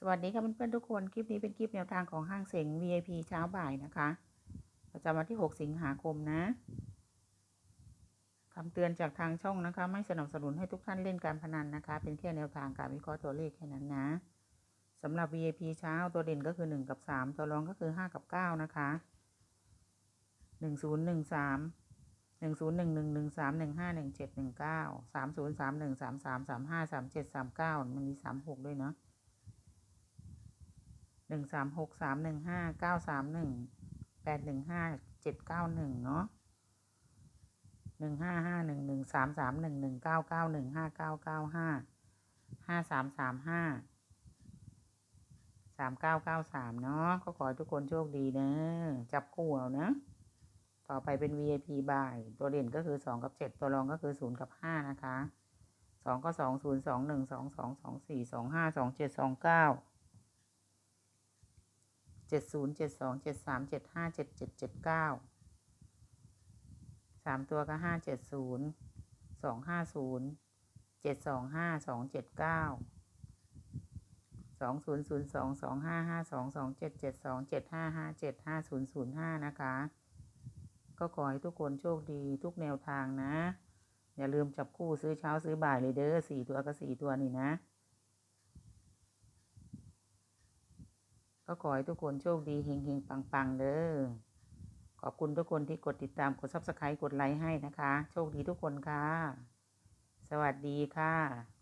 สวัสดีค่ะเพื่อนๆทุกคน คลิปนี้เป็นคลิปแนวทางของห้างเสง VIP เช้าบ่ายนะคะ ประจำวันที่ 6 สิงหาคมนะคำเตือนจากทางช่องนะคะ ไม่สนับสนุนให้ทุกท่านเล่นการพนันนะคะ เป็นแค่แนวทางการวิเคราะห์ตัวเลขแค่นั้นนะสำหรับ VIP เช้าตัวเด่นก็คือ 1 กับ 3 ตัวรองก็คือ 5 กับ 9 นะคะ 1013หนึ่งศูนย์หนึ่งหนึ่งหนึ่งสามหนึ่งห้าหนึ่งเจ็ดหนึ่งเก้าสามศูนย์สามหนึ่งสามสามสามห้าสามเจ็ดสามเก้ามันมีสามหกด้วยเนาะ หนึ่งสามหกสามหนึ่งห้าเก้าสามหนึ่งแปดหนึ่งห้าเจ็ดเก้าหนึ่งเนาะหนึ่งห้าห้าหนึ่งหนึ่งสามสามหนึ่งหนึ่งเก้าเก้าหนึ่งห้าเก้าเก้าห้าห้าสามสามห้าสามเก้าเก้าสามเนาะก็ขอให้ทุกคนโชคดีเนะจับคู่เอานะ ต่อไปเป็น VIP บ่าย ตัวเด่นก็คือ2กับ7ตัวรองก็คือ0กับ5นะคะ2ก็สองศูนย์สองหนึ่งสองสองสองสี่สองห้าสองเจ็ดสองเก้า เจ็ดศูนย์เจ็ดสองเจ็ดสามเจ็ดห้าเจ็ดเจ็ดเจ็ดเก้าสามตัวก็ห้าเจ็ดศูนย์สองห้าศูนย์เจ็ดสองห้าสองเจ็ดเก้าสองศูนย์ศูนย์สองสองห้าห้าสองสองเจ็ดเจ็ดสองเจ็ดห้าห้าเจ็ดห้าศูนย์ศูนย์ห้านะคะ ก็ขอให้ทุกคนโชคดีทุกแนวทางนะ อย่าลืมจับคู่ซื้อเช้าซื้อบ่ายเลยเด้อสี่ตัวก็สี่ตัวนี่นะ ก็ขอให้ทุกคนโชคดีเฮงเฮงปังปังๆเด้อขอบคุณทุกคนที่กดติดตามกดซับสไครต์กดไลค์ให้นะคะ โชคดีทุกคนค่ะ สวัสดีค่ะ